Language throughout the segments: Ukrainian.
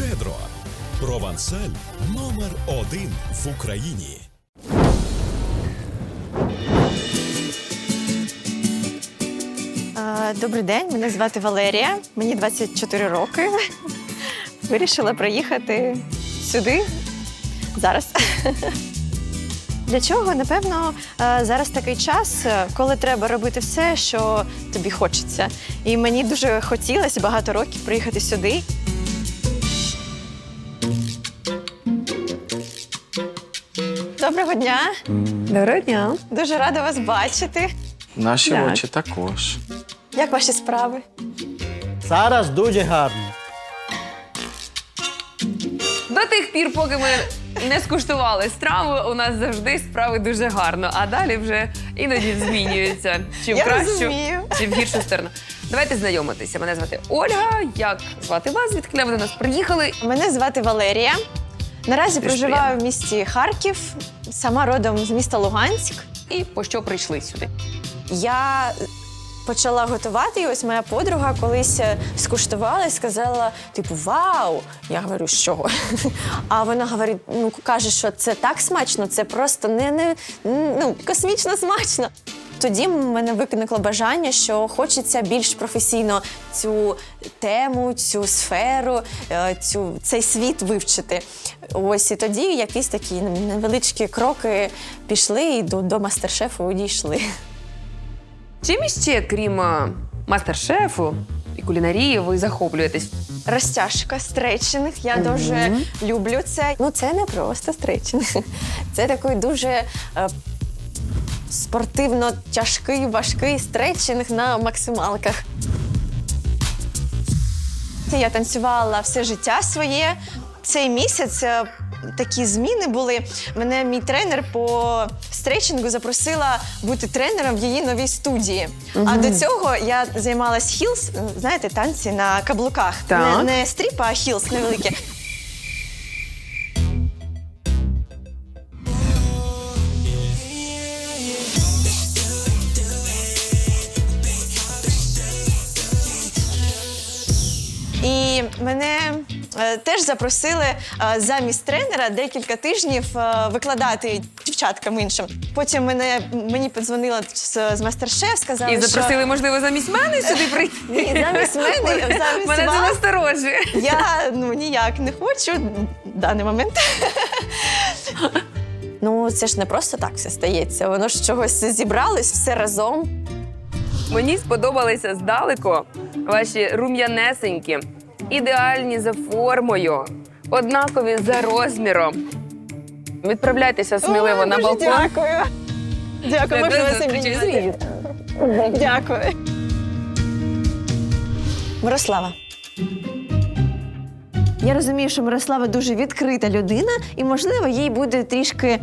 Щедро. Провансаль номер один в Україні. Добрий день, мене звати Валерія, мені 24 роки. Вирішила приїхати сюди зараз. Для чого? Напевно, зараз такий час, коли треба робити все, що тобі хочеться. І мені дуже хотілося багато років приїхати сюди. Доброго дня! Доброго дня. Дуже рада вас бачити. Наші Так. очі також. Як ваші справи? Зараз дуже гарно. До тих пір, поки ми не скуштували страву, у нас завжди справи дуже гарно, а далі вже іноді змінюються. Чи в Я кращу, розумію. чи в гіршу сторону. Давайте знайомитися. Мене звати Ольга. Як звати вас? Звідки ви до нас приїхали? Мене звати Валерія. Наразі Дуже проживаю в місті Харків, сама родом з міста Луганськ. І по що прийшли сюди? Я почала готувати, і ось моя подруга колись е, скуштувала і сказала: типу, вау! Я говорю, що? А вона говорить: ну каже, що це так смачно, це просто не, не ну, космічно смачно. Тоді в мене виникло бажання, що хочеться більш професійно цю тему, цю сферу, е, цю, цей світ вивчити. Ось і тоді якісь такі невеличкі кроки пішли і до, до мастер-шефу дійшли. Чим іще, крім е, мастер-шефу і кулінарії, ви захоплюєтесь? Розтяжка, стретчинг. Я дуже люблю це. Ну, це не просто стретчинг. Це такий дуже е, спортивно тяжкий, важкий стретчинг на максималках. Я танцювала все життя своє. Цей місяць е, такі зміни були. Мене мій тренер по стретчингу запросила бути тренером в її новій студії. А до цього я займалась хілс, знаєте, танці на каблуках. Так. Не, не стріп, а хілс невеликі. Мене е, теж запросили е, замість тренера декілька тижнів е, викладати дівчаткам іншим. Потім мене мені подзвонила з, з мастер-шеф, сказала, І запросили, можливо, замість мене сюди прийти? ні, замість мене, замість Мене це вас. насторожує. Я ну ніяк не хочу в даний момент. Ну, це ж не просто так все стається. Воно ж чогось зібралось все разом. Мені сподобалися здалеку ваші рум'янесенькі, ідеальні за формою, однакові за розміром. Відправляйтеся сміливо Ой, на дуже балкон. Дякую. Дякую, вас зустрічі. обійняти? Дякую. Мирослава. Я розумію, що Мирослава дуже відкрита людина, і, можливо, їй буде трішки е,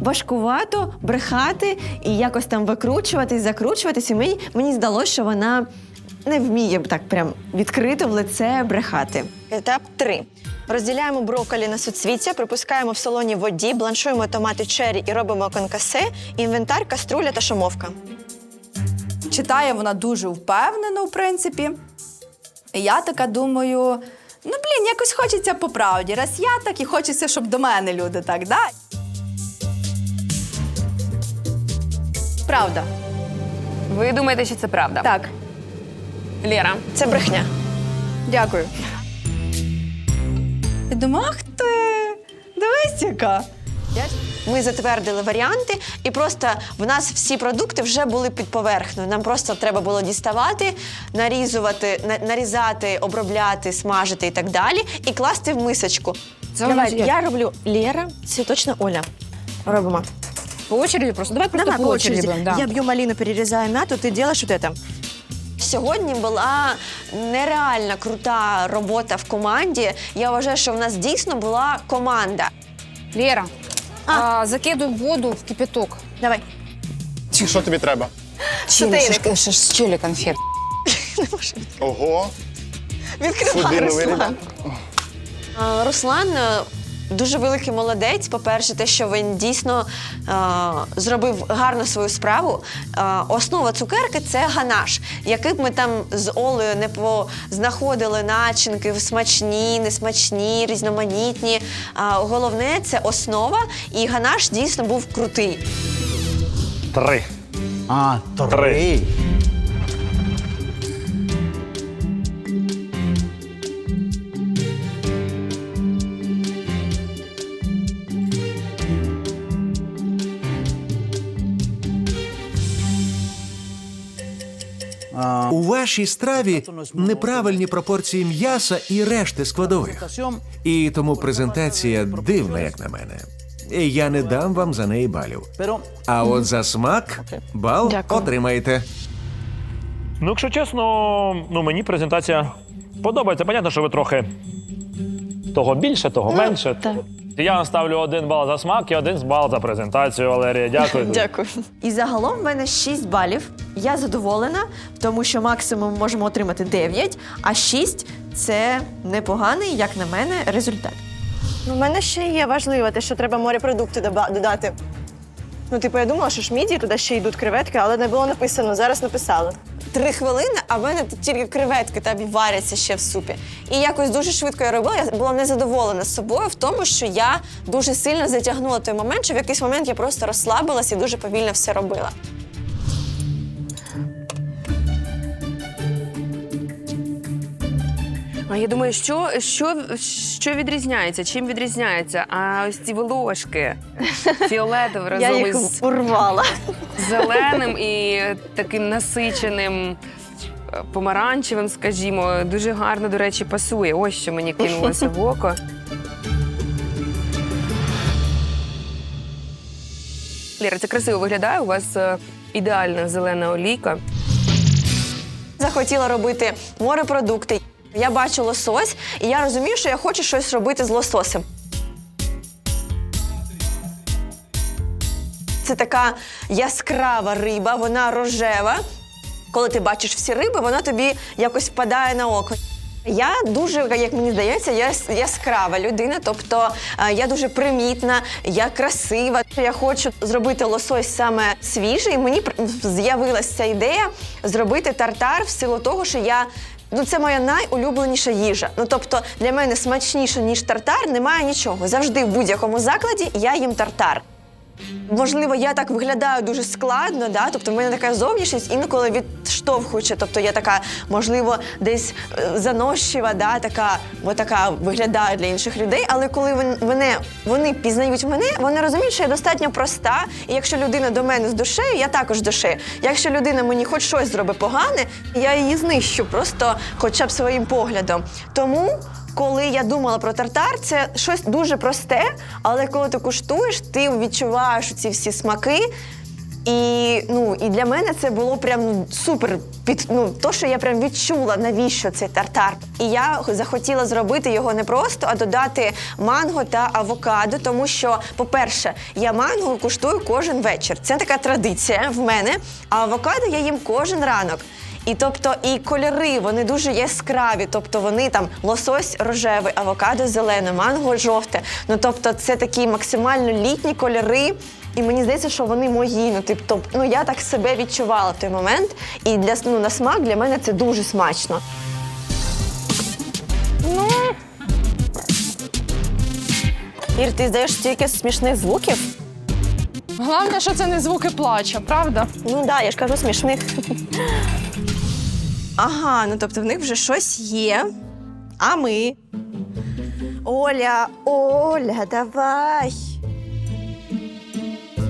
важкувато брехати і якось там викручуватись, закручуватись. І мені, мені здалося, що вона не вміє так прям відкрито в лице брехати. Етап 3. Розділяємо брокколі на суцвіття, припускаємо в солоні воді, бланшуємо томати чері і робимо конкасе, інвентар, каструля та шумовка. Читає вона дуже впевнено, в принципі. І я така думаю: ну блін, якось хочеться по правді. Раз я так і хочеться, щоб до мене люди так, да? Правда. Ви думаєте, що це правда? Так, Лєра. Це брехня. дякую. Я думаю, ах ти, дивись яка. Ми затвердили варіанти, і просто в нас всі продукти вже були під поверхнею. Нам просто треба було діставати, нарізувати, на- нарізати, обробляти, смажити і так далі, і класти в мисочку. Давай, я роблю Лєра, це точно Оля. Робимо. По очереди просто. Давай просто Давай по, по очереди. очереди. да. Я б'ю малину, перерізаю м'яту, ти робиш вот это. Сьогодні була нереальна крута робота в команді. Я вважаю, що в нас дійсно була команда. Лера, А. а. закидуй воду в кипяток. Давай. Що тобі треба? Чотири. Чили конфет. Ого, Відкривай, Руслан. Руслан е, дуже великий молодець. По-перше, те, що він дійсно е, зробив гарно свою справу. Е, основа цукерки це ганаш. Який б ми там з Олею не познаходили начинки смачні, несмачні, різноманітні. Е, головне це основа, і ганаш дійсно був крутий. Три. А, три. У вашій страві неправильні пропорції м'яса і решти складових. І тому презентація дивна, як на мене. Я не дам вам за неї балів. А от за смак бал Дякую. отримаєте. Ну, якщо чесно, ну мені презентація подобається. Понятно, що ви трохи того більше, того менше. так. Я вам ставлю один бал за смак і один бал за презентацію, Валерія. Дякую. Дякую. І загалом в мене 6 балів. Я задоволена, тому що максимум можемо отримати 9, а 6 – це непоганий, як на мене, результат. У мене ще є важливо те, що треба морепродукти доба- додати. Ну, типу, я думала, що ж міді, туди ще йдуть креветки, але не було написано. Зараз написали. Три хвилини, а в мене тут тільки креветки там варяться ще в супі. І якось дуже швидко я робила. Я була незадоволена собою в тому, що я дуже сильно затягнула той момент, що в якийсь момент я просто розслабилась і дуже повільно все робила. А я думаю, що, що, що відрізняється? Чим відрізняється? А ось ці волошки фіолетові Я разом їх із урвала. зеленим і таким насиченим. е, Помаранчевим, скажімо, дуже гарно, до речі, пасує. Ось що мені кинулося в око. Ліра, це красиво виглядає. У вас е, ідеальна зелена олійка. Захотіла робити морепродукти. Я бачу лосось, і я розумію, що я хочу щось робити з лососем. Це така яскрава риба, вона рожева. Коли ти бачиш всі риби, вона тобі якось впадає на око. Я дуже, як мені здається, я яскрава людина, тобто е, я дуже примітна, я красива. Я хочу зробити лосось саме свіжий. Мені з'явилася ця ідея зробити тартар в силу того, що я. Ну, це моя найулюбленіша їжа. Ну тобто для мене смачніше, ніж тартар, немає нічого. Завжди в будь-якому закладі я їм тартар. Можливо, я так виглядаю дуже складно, да? тобто в мене така зовнішність інколи відштовхуюча. Тобто я така, можливо, десь е, заносчива, да? така, бо така виглядаю для інших людей. Але коли вон- вони пізнають мене, вони розуміють, що я достатньо проста. І якщо людина до мене з душею, я також з душею. Якщо людина мені хоч щось зробить погане, я її знищу просто хоча б своїм поглядом. Тому коли я думала про тартар, це щось дуже просте, але коли ти куштуєш, ти відчуваєш ці всі смаки. І, ну, і для мене це було прям супер під ну, то, що я прям відчула, навіщо цей тартар. І я захотіла зробити його не просто, а додати манго та авокадо, тому що, по-перше, я манго куштую кожен вечір. Це така традиція в мене. А авокадо я їм кожен ранок. І тобто і кольори вони дуже яскраві. Тобто вони там лосось рожевий, авокадо зелене, манго жовте. Ну тобто, це такі максимально літні кольори. І мені здається, що вони мої. Ну, тобто, ну я так себе відчувала в той момент. І для ну, на смак для мене це дуже смачно. Ну. Ір, ти здаєш стільки смішних звуків? Головне, що це не звуки плача, правда? Ну так, да, я ж кажу смішних. Ага, ну тобто в них вже щось є. А ми. Оля, Оля, давай.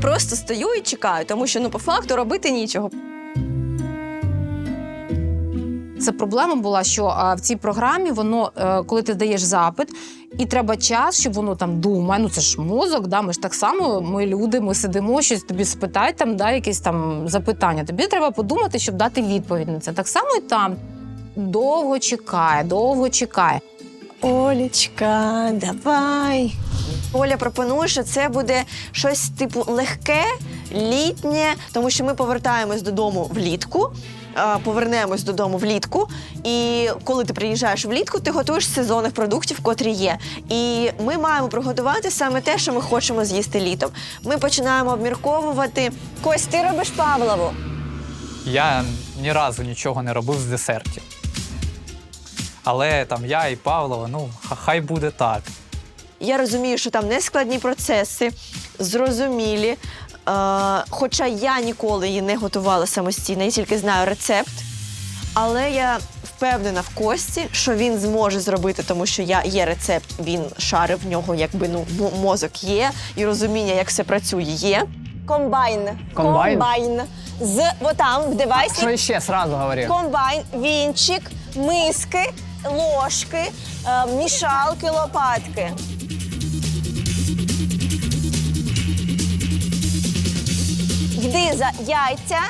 Просто стою і чекаю, тому що ну по факту робити нічого. Це проблема була, що в цій програмі воно, е, коли ти даєш запит, і треба час, щоб воно там думає. Ну це ж мозок, да, ми ж так само, ми люди, ми сидимо, щось тобі спитають, там, да, якісь там запитання. Тобі треба подумати, щоб дати відповідь на це. Так само і там. Довго чекає, довго чекає. Олічка, давай. Оля пропонує, що це буде щось типу легке, літнє, тому що ми повертаємось додому влітку. Повернемось додому влітку. І коли ти приїжджаєш влітку, ти готуєш сезонних продуктів, котрі є. І ми маємо приготувати саме те, що ми хочемо з'їсти літом. Ми починаємо обмірковувати. Кость, ти робиш Павлову. Я ні разу нічого не робив з десертів. Але там я і Павлова, ну, хай буде так. Я розумію, що там нескладні процеси, зрозумілі. Е, хоча я ніколи її не готувала самостійно, я тільки знаю рецепт. Але я впевнена в кості, що він зможе зробити, тому що я є рецепт, він шарив в нього, якби ну мозок є, і розуміння, як все працює, є. Комбайн. Комбайн? Комбайн. З отам в девайсі. ще сразу говори? Комбайн, вінчик, миски, ложки, е, мішалки, лопатки. Йди за яйця,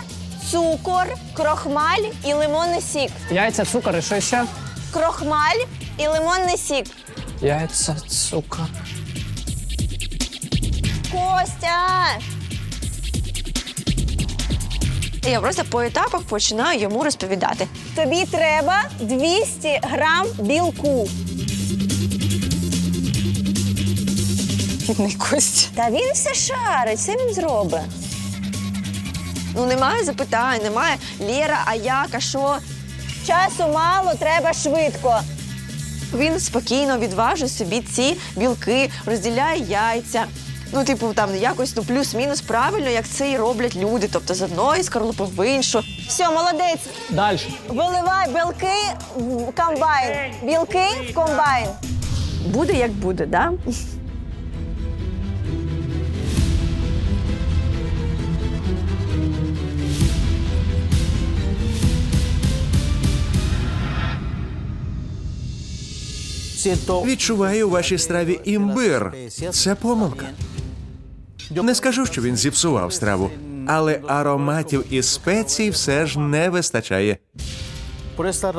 цукор, крохмаль і лимонний сік. Яйця, цукор і що ще? Крохмаль і лимонний сік. Яйця, цукор. Костя! Я просто по етапах починаю йому розповідати. Тобі треба 200 грам білку. Бідний кость. Та він все шарить, все він зробить. Ну, немає запитань, немає Лєра, а як, а що? Часу мало, треба швидко. Він спокійно відважує собі ці білки, розділяє яйця. Ну, типу, там якось ну, плюс-мінус правильно, як це і роблять люди. Тобто з одної скорлупи в іншу. Все, молодець. Далі. Виливай білки в комбайн. Білки в комбайн. Буде як буде, да? Відчуваю у вашій страві імбир. Це помилка. Не скажу, що він зіпсував страву, але ароматів і спецій все ж не вистачає.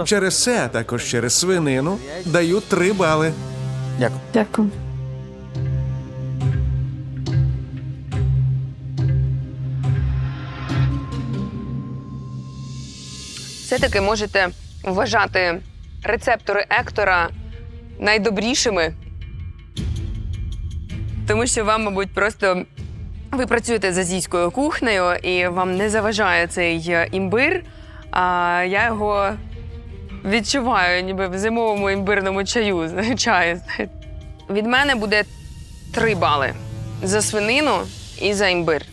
Через це, а також через свинину, даю три бали. Дякую. Дякую. Все-таки можете вважати рецептори Ектора найдобрішими, тому що вам, мабуть, просто ви працюєте з азійською кухнею і вам не заважає цей е, імбир. А я його відчуваю, ніби в зимовому імбирному чаю. чаю. Від мене буде три бали за свинину і за імбир.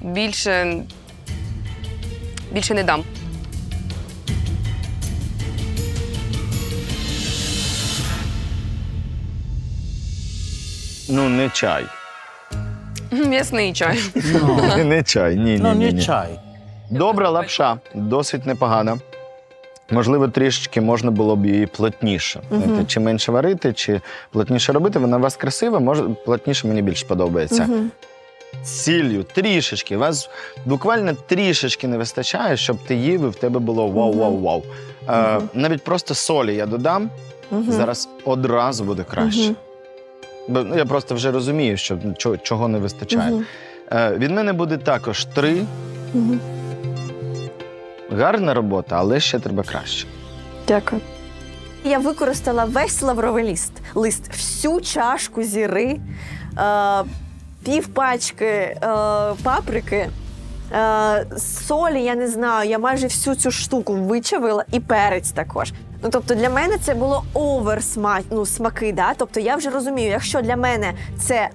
Більше, більше не дам. Ну, не чай. М'ясний чай. Не чай, ні, ні. Ну, ні, не ні. чай. Добра лапша, досить непогана. Можливо, трішечки можна було б її плотніше. Знаєте, Чи менше варити, чи плотніше робити. Вона у вас красива, може плотніше мені більше подобається. Сіллю трішечки. Вас буквально трішечки не вистачає, щоб ти їв і в тебе було вау-вау-вау. Е, навіть просто солі я додам, зараз одразу буде краще. Бо ну, я просто вже розумію, що чого, не вистачає. Е, від мене буде також три. Гарна робота, але ще треба краще. Дякую. Я використала весь лавровий лист, лист, всю чашку зіри, е, пів пачки е, паприки, е, солі, я не знаю, я майже всю цю штуку вичавила і перець також. Ну, тобто для мене це було овер ну, смаки. Да? Тобто я вже розумію, якщо для мене це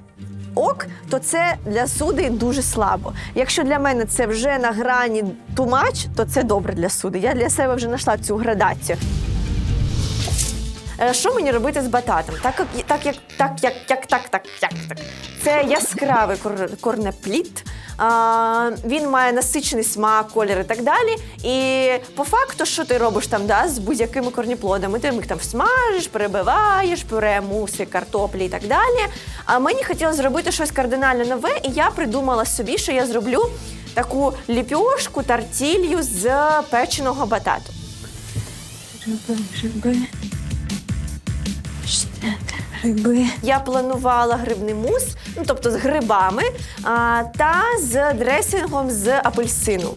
ок, то це для суди дуже слабо. Якщо для мене це вже на грані тумач, то це добре для суди. Я для себе вже знайшла цю градацію. Е, Що мені робити з бататом? Так як так, як так, як так, так, як так. Це яскравий кор- корнеплід. Він має насичений смак, колір і так далі. І по факту, що ти робиш там да, з будь-якими корніплодами? Ти їх там смажиш, перебиваєш, пюре, муси, картоплі і так далі. А мені хотілося зробити щось кардинально нове, і я придумала собі, що я зроблю таку ліпьошку, тартілью з печеного батату. Гриби. Я планувала грибний мус, ну тобто з грибами, а, та з дресингом з апельсину.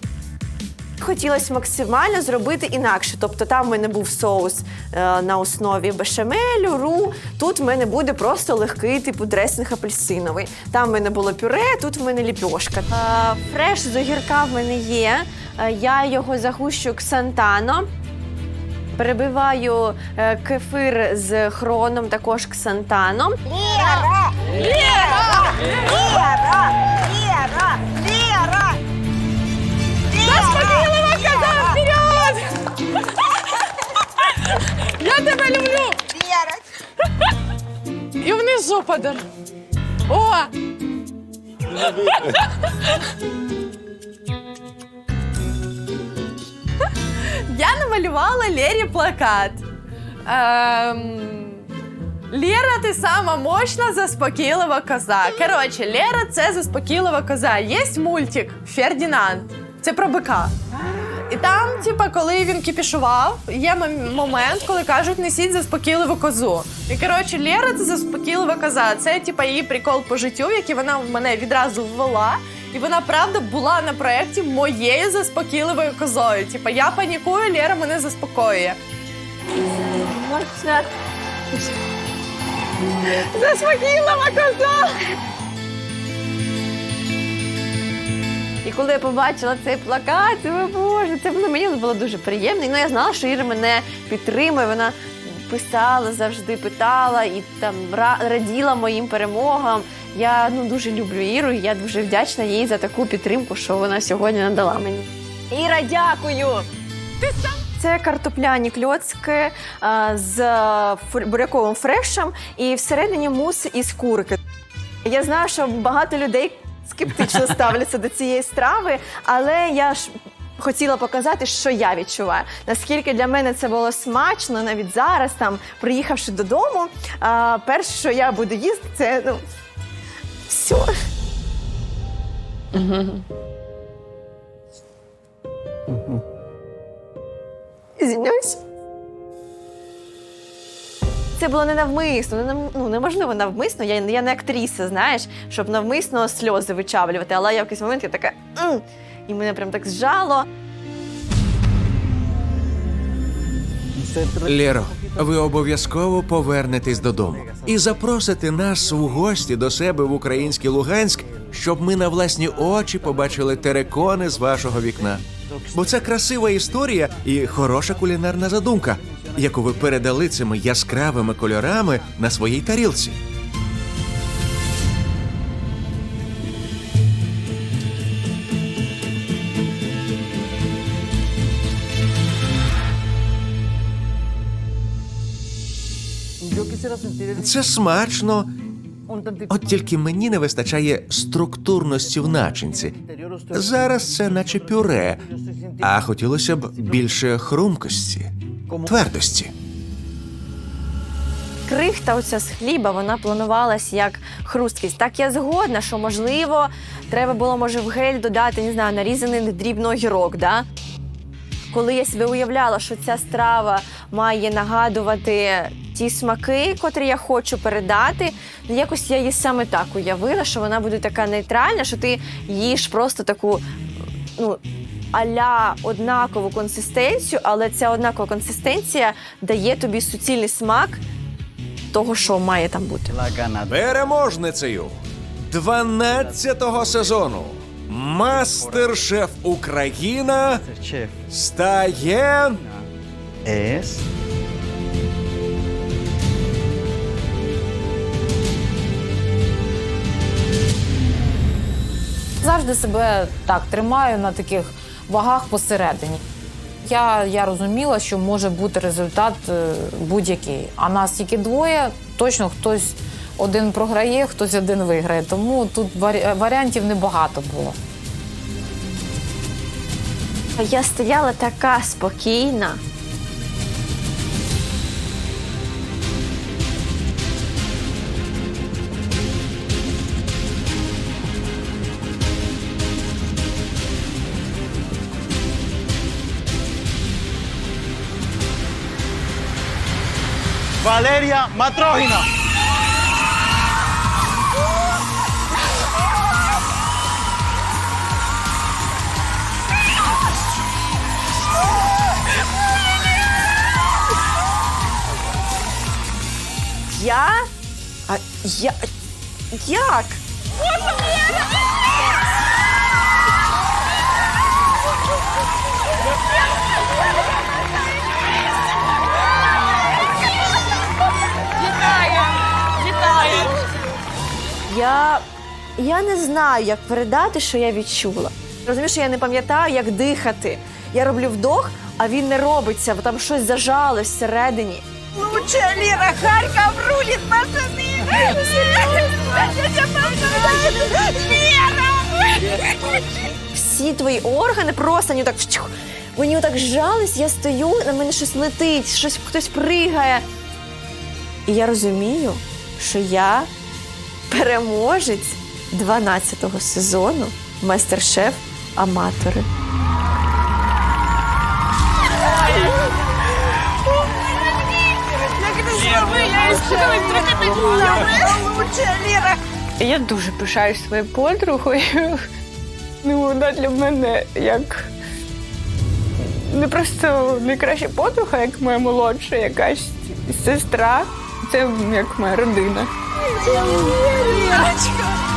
Хотілося максимально зробити інакше. Тобто там в мене був соус е, на основі бешамелю, ру. Тут в мене буде просто легкий, типу дресинг апельсиновий. Там в мене було пюре, тут в мене ліпьошка. Е, фреш з огірка в мене є. Е, я його загущу ксантано. Перебиваю е, кефир з хроном, також ксантаном. Лєра! Лєра! Лєра! Лєра! Лєра! Заспокійлива коза, вперед! Я тебе люблю! І внизу подар. О! Намалювала Лері плакат. Ем... Лера, ти сама мощна, заспокійлива коза. Коротше, Лера це заспокійлива коза. Є мультик Фердінанд. Це про бика. І там, типа, коли він кіпішував, є мом- момент, коли кажуть, несіть заспокійливу козу. І коротше, Лера це заспокійлива коза. Це типа її прикол по життю, який вона в мене відразу ввела. І вона правда була на проєкті моєю заспокійливою козою. Типа, я панікую, Лера мене заспокоює. Заспокійлива коза! І коли я побачила цей плакат, о Боже, це було мені було дуже приємно. І, Ну, я знала, що Іра мене підтримує. Вона писала завжди, питала і там ра- раділа моїм перемогам. Я ну дуже люблю Іру. і Я дуже вдячна їй за таку підтримку, що вона сьогодні надала мені. Іра, дякую! Це картопляні кльоцки а, з фр- буряковим фрешем і всередині мус із курки. Я знаю, що багато людей скептично ставляться до цієї страви, але я ж хотіла показати, що я відчуваю. Наскільки для мене це було смачно, навіть зараз, там, приїхавши додому, а, перше, що я буду їсти, це ну, все. Извиняюсь. Це було не навмисно, ну, неможливо навмисно. Я, я не актриса, знаєш, щоб навмисно сльози вичавлювати. Але я в якийсь момент я така. «М!» І мене прям так зжало. Лєро, ви обов'язково повернетесь додому і запросите нас у гості до себе в український Луганськ, щоб ми на власні очі побачили терекони з вашого вікна. Бо це красива історія і хороша кулінарна задумка, яку ви передали цими яскравими кольорами на своїй тарілці. Це смачно. От тільки мені не вистачає структурності в начинці. Зараз це наче пюре, а хотілося б більше хрумкості, твердості. Крихта оця з хліба, вона планувалась як хрусткість. Так я згодна, що можливо, треба було, може, в гель додати, не знаю, нарізаний дрібно огірок, да? Коли я собі уявляла, що ця страва має нагадувати ті смаки, котрі я хочу передати, ну якось я її саме так уявила, що вона буде така нейтральна, що ти їш просто таку ну, аля однакову консистенцію, але ця однакова консистенція дає тобі суцільний смак того, що має там бути. Переможницею 12-го сезону Мастер-шеф Україна стає Es Завжди себе так тримаю на таких вагах посередині. Я, я розуміла, що може бути результат е, будь-який. А нас тільки двоє, точно хтось один програє, хтось один виграє. Тому тут варі- варіантів небагато було. Я стояла така спокійна. Валерія Матрогіна. Я? А я. Як? Боже, Я. Я не знаю, як передати, що я відчула. Розумієш, що я не пам'ятаю, як дихати. Я роблю вдох, а він не робиться, бо там щось зажалось всередині. Лучше Ліра Харка в рулі, пацани! Всі твої органи просто вони так. Мені отак зжались, я стою, на мене щось летить, щось хтось пригає. І я розумію, що я переможець 12-го сезону Майстер-шеф Аматори. Я дуже пишаюсь своєю подругою. Ну, вона для мене як не просто найкраща подруга, як моя молодша якась сестра. Це як моя родина. Лірочка!